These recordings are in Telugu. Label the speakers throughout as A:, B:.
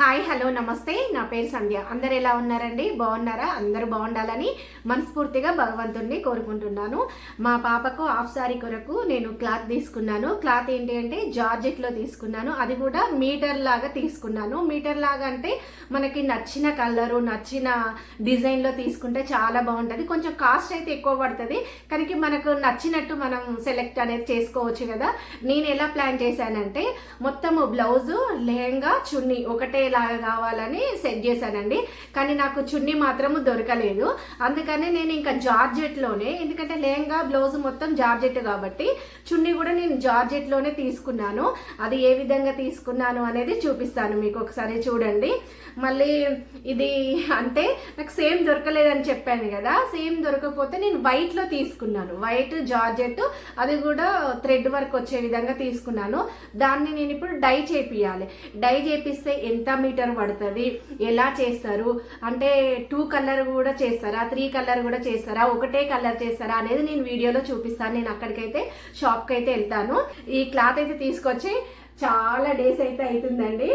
A: హాయ్ హలో నమస్తే. నా పేరు సంధ్య. అందరు ఎలా ఉన్నారండి? బాగున్నారా? అందరూ బాగుండాలని మనస్ఫూర్తిగా భగవంతుడిని కోరుకుంటున్నాను. మా పాపకు హాఫ్ సారీ కొరకు నేను క్లాత్ తీసుకున్నాను. క్లాత్ ఏంటి అంటే జార్జెట్లో తీసుకున్నాను. అది కూడా మీటర్ లాగా తీసుకున్నాను. మీటర్ లాగా అంటే మనకి నచ్చిన కలరు నచ్చిన డిజైన్లో తీసుకుంటే చాలా బాగుంటుంది. కొంచెం కాస్ట్ అయితే ఎక్కువ పడుతుంది. కానీ మనకు నచ్చినట్టు మనం సెలెక్ట్ అనేది చేసుకోవచ్చు కదా. నేను ఎలా ప్లాన్ చేశానంటే మొత్తము బ్లౌజు లెహంగా చున్నీ ఒకటే లాగా కావాలని సెట్ చేశానండి. కానీ నాకు చున్నీ మాత్రము దొరకలేదు. అందుకనే నేను ఇంకా జార్జెట్లోనే ఎందుకంటే లెహంగా బ్లౌజ్ మొత్తం జార్జెట్ కాబట్టి చున్నీ కూడా నేను జార్జెట్లోనే తీసుకున్నాను. అది ఏ విధంగా తీసుకున్నాను అనేది చూపిస్తాను మీకు ఒకసారి చూడండి. మళ్ళీ ఇది అంటే నాకు సేమ్ దొరకలేదని చెప్పాను కదా సేమ్ దొరకకపోతే నేను వైట్లో తీసుకున్నాను. వైట్ జార్జెట్ అది కూడా థ్రెడ్ వర్క్ వచ్చే విధంగా తీసుకున్నాను. దాన్ని నేను ఇప్పుడు డై చేపియాలి డై చేపిస్తే ఎంత మీటర్ పడుతుంది. ఎలా చేస్తారు? అంటే టూ కలర్ కూడా చేస్తారా? త్రీ కలర్ కూడా చేస్తారా? ఒకటే కలర్ చేస్తారా? అనేది నేను వీడియోలో చూపిస్తాను. నేను అక్కడికైతే షాప్కి అయితే వెళ్తాను. ఈ క్లాత్ అయితే తీసుకొచ్చి చాలా డేస్ అయితే అవుతుందండి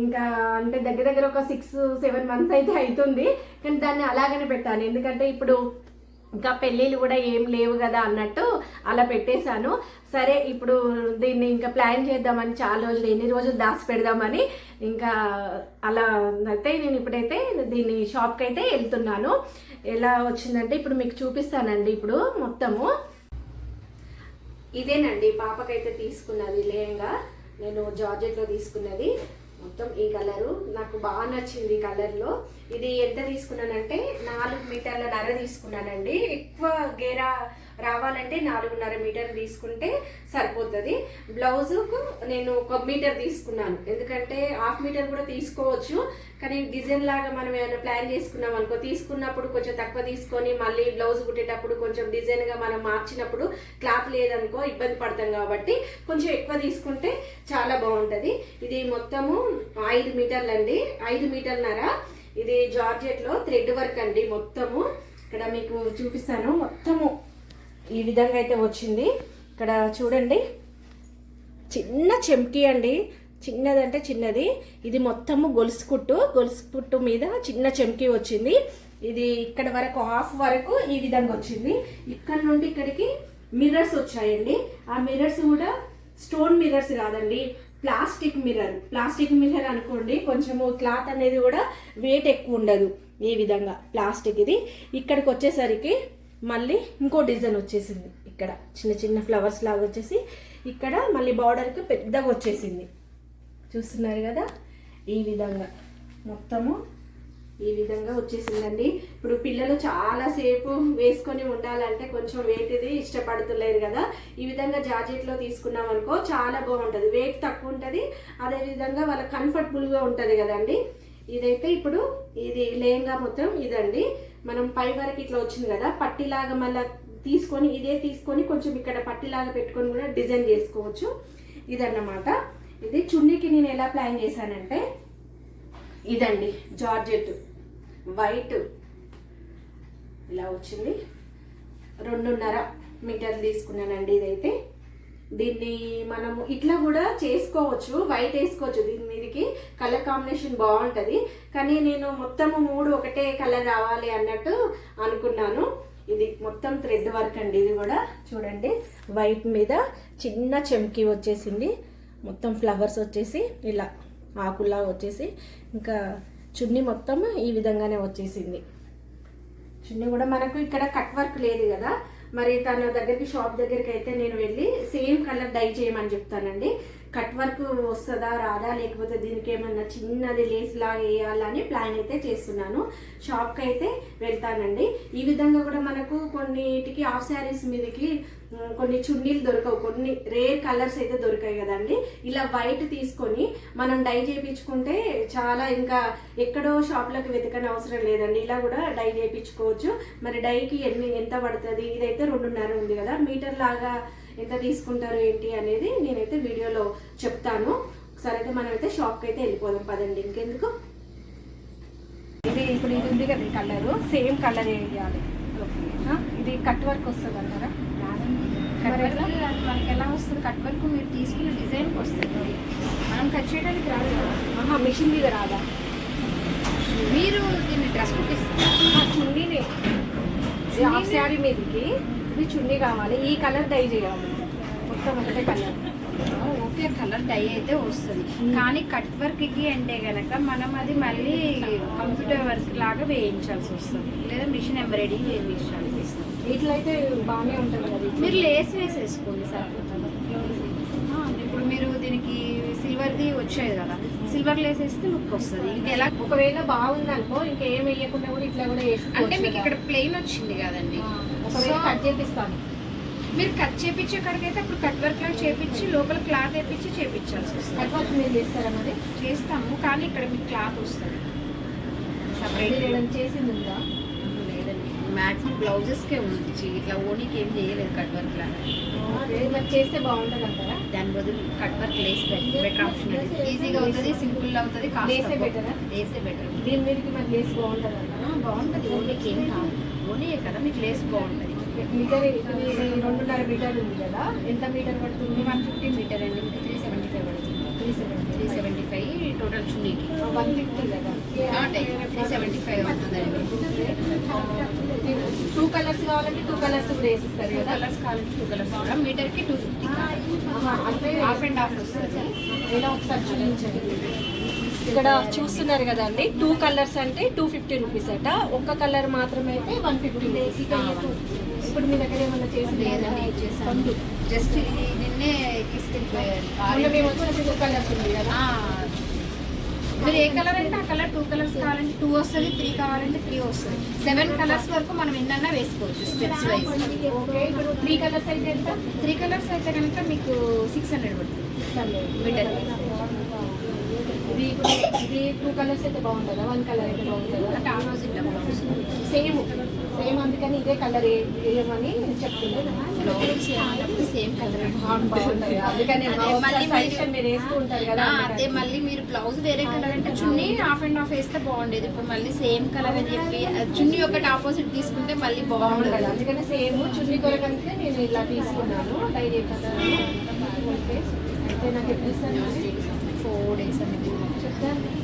A: ఇంకా అంటే దగ్గర దగ్గర ఒక సిక్స్ సెవెన్ మంత్స్ అయితే అవుతుంది కానీ దాన్ని అలాగనే పెట్టాను ఎందుకంటే ఇప్పుడు ఇంకా పెళ్ళిళ్ళు కూడా ఏం లేవు కదా అన్నట్టు అలా పెట్టేశాను. సరే ఇప్పుడు దీన్ని ఇంకా ప్లాన్ చేద్దామని చాలా రోజులు ఎన్ని రోజులు దాచి పెడదామని ఇంకా అలా అయితే నేను ఇప్పుడైతే దీన్ని షాప్కి అయితే వెళ్తున్నాను. ఎలా వచ్చిందంటే ఇప్పుడు మీకు చూపిస్తానండి ఇప్పుడు మొత్తము. ఇదేనండి పాపకైతే తీసుకున్నది లేంగా నేను జార్జెట్లో తీసుకున్నది. మొత్తం ఈ కలరు నాకు బాగా నచ్చింది ఈ కలర్లో. ఇది ఎంత తీసుకున్నానంటే నాలుగు మీటర్ల నర తీసుకున్నానండి. ఎక్కువ గేరా రావాలంటే నాలుగున్నర మీటర్ తీసుకుంటే సరిపోతుంది. బ్లౌజుకు నేను ఒక మీటర్ తీసుకున్నాను. ఎందుకంటే హాఫ్ మీటర్ కూడా తీసుకోవచ్చు. కానీ డిజైన్ లాగా మనం ఏమైనా ప్లాన్ చేసుకున్నాం అనుకో తీసుకున్నప్పుడు కొంచెం తక్కువ తీసుకొని మళ్ళీ బ్లౌజ్ కుట్టేటప్పుడు కొంచెం డిజైన్గా మనం మార్చినప్పుడు క్లాత్ లేదనుకో ఇబ్బంది పడతాం కాబట్టి కొంచెం ఎక్కువ తీసుకుంటే చాలా బాగుంటుంది. ఇది మొత్తము ఐదు మీటర్లు అండి ఐదు మీటర్లన్నర ఇది జార్జెట్లో థ్రెడ్ వర్క్ అండి మొత్తము. ఇక్కడ మీకు చూపిస్తాను. మొత్తము ఈ విధంగా అయితే వచ్చింది. ఇక్కడ చూడండి. చిన్న చెంకి అండి. చిన్నదంటే చిన్నది. ఇది మొత్తము గొలుసు కుట్టు. గొలుసు కుట్టు మీద చిన్న చెంకి వచ్చింది. ఇది ఇక్కడ వరకు హాఫ్ వరకు ఈ విధంగా వచ్చింది. ఇక్కడ నుండి ఇక్కడికి మిర్రర్స్ వచ్చాయండి. ఆ మిర్రర్స్ కూడా స్టోన్ మిర్రర్స్ కాదండి. ప్లాస్టిక్ మిర్రర్ ప్లాస్టిక్ మిర్రర్ అనుకోండి కొంచెము క్లాత్ అనేది కూడా వెయిట్ ఎక్కువ ఉండదు ఈ విధంగా. ప్లాస్టిక్ ఇది. ఇక్కడికి వచ్చేసరికి మళ్ళీ ఇంకో డిజైన్ వచ్చేసింది ఇక్కడ. చిన్న చిన్న ఫ్లవర్స్ లాగా వచ్చేసి ఇక్కడ మళ్ళీ బార్డర్కి పెద్దగా వచ్చేసింది. చూస్తున్నారు కదా? ఈ విధంగా మొత్తము ఈ విధంగా వచ్చేసిందండి. ఇప్పుడు పిల్లలు చాలాసేపు వేసుకొని ఉండాలంటే కొంచెం వెయిట్ది ఇష్టపడుతులేరు కదా. ఈ విధంగా జాజెట్లో తీసుకున్నాం అనుకో చాలా బాగుంటుంది. వెయిట్ తక్కువ ఉంటుంది. అదేవిధంగా వాళ్ళ కంఫర్టబుల్గా ఉంటుంది కదండి. ఇదైతే ఇప్పుడు ఇది లేంగా మొత్తం ఇదండి. మనం పై వరకు ఇట్లా వచ్చింది కదా పట్టిలాగా మళ్ళీ తీసుకొని ఇదే తీసుకొని కొంచెం ఇక్కడ పట్టిలాగా పెట్టుకొని కూడా డిజైన్ చేసుకోవచ్చు. ఇదన్నమాట. ఇది చున్నీకి నేను ఎలా ప్లాన్ చేశానంటే ఇదండి జార్జెట్ వైట్. ఇలా వచ్చింది. రెండున్నర మీటర్లు తీసుకున్నానండి ఇదైతే. దీన్ని మనము ఇట్లా కూడా చేసుకోవచ్చు వైట్ వేసుకోవచ్చు. దీని మీదకి కలర్ కాంబినేషన్ బాగుంటుంది. కానీ నేను మొత్తము మూడు ఒకటే కలర్ రావాలి అన్నట్టు అనుకున్నాను. ఇది మొత్తం థ్రెడ్ వర్క్ అండి. ఇది కూడా చూడండి. వైట్ మీద చిన్న చెంకి వచ్చేసింది. మొత్తం ఫ్లవర్స్ వచ్చేసి ఇలా ఆకుల్లా వచ్చేసి ఇంకా చున్నీ మొత్తం ఈ విధంగానే వచ్చేసింది. చున్నీ కూడా మనకు ఇక్కడ కట్ వర్క్ లేదు కదా. మరి తన దగ్గరికి షాప్ దగ్గరికి అయితే నేను వెళ్ళి సేమ్ కలర్ డై చేయమని చెప్తానండి. కట్ వర్క్ వస్తుందా రాదా లేకపోతే దీనికి ఏమన్నా చిన్నది లేస్ లాగా వేయాలని ప్లాన్ అయితే చేస్తున్నాను. షాప్కి అయితే వెళ్తానండి. ఈ విధంగా కూడా మనకు కొన్నిటికి హాఫ్ శారీస్ మీదకి కొన్ని చున్నీలు దొరకవు కొన్ని రేర్ కలర్స్ అయితే దొరికాయి కదండి. ఇలా వైట్ తీసుకొని మనం డై చేయించుకుంటే చాలా ఇంకా ఎక్కడో షాప్లోకి వెతకని అవసరం లేదండి. ఇలా కూడా డై చేయించుకోవచ్చు మరి డైకి ఎన్ని ఎంత పడుతుంది? ఇదైతే రెండున్నర ఉంది కదా. మీటర్ లాగా ఎంత తీసుకుంటారు ఏంటి అనేది నేనైతే వీడియోలో చెప్తాను. ఒకసారి అయితే మనం అయితే షాప్కి అయితే వెళ్ళిపోదాం. పదండి. ఇంకెందుకు? ఇది ఇప్పుడు ఇది ఉంది కదా ఈ సేమ్ కలర్ వేయాలి ఇది కట్ వర్క్ వస్తుంది అంటారా
B: కట్ వర్క్ అది మనకి ఎలా వస్తుంది? కట్ వర్క్ మీరు తీసుకున్న డిజైన్కి వస్తుంది. మనం కట్ చేయడానికి రాదు.
A: ఆహా మిషన్ మీద రాదా?
B: మీరు దీన్ని డ్రెస్ కుట్టిస్తారు
A: ఆ చున్నీనే. ఇది హాఫ్ శారీ మీదకి. ఇది చున్నీ కావాలి. ఈ కలర్ డై చేయాలి. మొత్తం ఒకటే కలర్.
B: ఓకే కలర్ డై అయితే వస్తుంది. కానీ కట్ వర్క్కి అంటే గనక మనం అది మళ్ళీ కంప్యూటర్ వర్క్ లాగా వేయించాల్సి వస్తుంది. లేదా మిషన్ ఎంబ్రాయిడింగ్ వేయించాల్సి
A: అయితే బాగానే ఉంటుంది కదా.
B: మీరు లేస్ వేసేసుకోండి సార్. ఇప్పుడు మీరు దీనికి సిల్వర్ది వచ్చాయి కదా. సిల్వర్ లేస్ వేస్తే లుక్ వస్తుంది. ఇది ఎలా
A: ఒకవేళ బాగుంది అనుకో ఇంకేం వేయకుండా కూడా ఇట్లా కూడా వేసుకోవచ్చు
B: అంటే మీకు. ఇక్కడ ప్లెయిన్ వచ్చింది కదండి.
A: ఒకవేళ కట్ చేపిస్తాను.
B: మీరు కట్ చేపించే కాడికైతే అప్పుడు కట్ వర్క్ చేపించి లోపల క్లాత్ వేపించి చేపించాల్సి వస్తుంది.
A: కట్ వర్క్ మీరు చేస్తారా మరి?
B: చేస్తాము కానీ ఇక్కడ మీకు క్లాత్ వస్తుంది. సపరేట్
A: చేసింది ఉందా?
B: మ్యాక్సిమం బ్లౌజెస్కే ఉంది ఇట్లా ఓనీకి ఏం చేయలేదు కట్ వర్క్ లాగా
A: చేస్తే బాగుంటుంది అంటారా
B: దాని బదులు cut work lace better option ఈజీగా అవుతుంది సింపుల్ అవుతుంది
A: లేసే ఆ?
B: లేసే బెటర్
A: దీని మీదకి మరి లేస్ బాగుంటుంది అంటారా
B: బాగుంటుంది. ఓనీకి ఏం కాదు. ఓనీయే కదా మీకు లేస్ బాగుంటుంది.
A: మీటర్ రెండున్నర మీటర్ ఉంది కదా? ఎంత మీటర్ పడుతుంది?
B: వన్ ఫిఫ్టీ మీటర్ అండి మీకు త్రీ సెవెంటీ ఫైవ్ పడుతుంది.
A: త్రీ సెవెంటీ
B: ఫైవ్ టోటల్ చున్నీకి త్రీ సెవెంటీ ఫైవ్ అవుతుందండి.
A: టూ కలర్స్ కావాలంటే టూ కలర్స్ కూడా వేసిస్తారు
B: టూ కలర్స్ కావాలంటే టూ కలర్స్ కూడా మీటర్కి two fifty half and half వస్తుంది.
A: ఎలా ఒకసారి చూపించండి. ఇక్కడ చూస్తున్నారు కదా అండి టూ కలర్స్ అంటే టూ ఫిఫ్టీ రూపీస్ అట. ఒక్క కలర్ మాత్రమే అయితే వన్ ఫిఫ్టీ ఇప్పుడు మీ దగ్గర ఏమన్నా చేసి
B: లేదండి ఇచ్చేసాను జస్ట్ ఇది నిన్నే తీసుకెళ్ళిపోయారు.
A: మేము వచ్చిన టూ కలర్స్ ఉంది కదా.
B: మీరు ఏ కలర్ అంటే ఆ కలర్ టూ కలర్స్ కావాలంటే టూ వస్తుంది త్రీ కావాలంటే త్రీ వస్తుంది. సెవెన్ కలర్స్ వరకు మనం ఎన్నన్నా వేసుకోవచ్చు స్టెప్స్ వైజ్
A: ఇప్పుడు త్రీ కలర్స్ అయితే ఎంత
B: త్రీ కలర్స్ అయితే కనుక మీకు సిక్స్ హండ్రెడ్ పడుతుంది. మీటర్
A: ఇది ఇప్పుడు ఇది టూ కలర్స్ అయితే బాగుంటుందా? వన్ కలర్ అయితే బాగుంటుందా?
B: ఆపోజిట్
A: సేమ్ సేమ్ అందుకని ఇదే కలర్ వేయమని చెప్తున్నాను
B: బ్లౌజ్ సేమ్ కలర్
A: బాగుంటుంది. అందుకని మీరు వేస్తూ ఉంటారు కదా
B: అదే. మళ్ళీ మీరు బ్లౌజ్ వేరే కలర్ అంటే చున్నీ హాఫ్ అండ్ హాఫ్ వేస్తే బాగుండేది. ఇప్పుడు మళ్ళీ సేమ్ కలర్ అని చెప్పి చున్నీ ఒకటి ఆపోజిట్ తీసుకుంటే మళ్ళీ
A: బాగుంటుంది
B: బాగుండదు.
A: అందుకని సేమ్ చున్నీ కొరకంటే నేను ఇలా తీసుకున్నాను. డై చేపిస్తాను ఓకే అయితే నాకు ఎప్పుడు
B: ఫోర్ డేస్ అనేది
A: చెప్తాను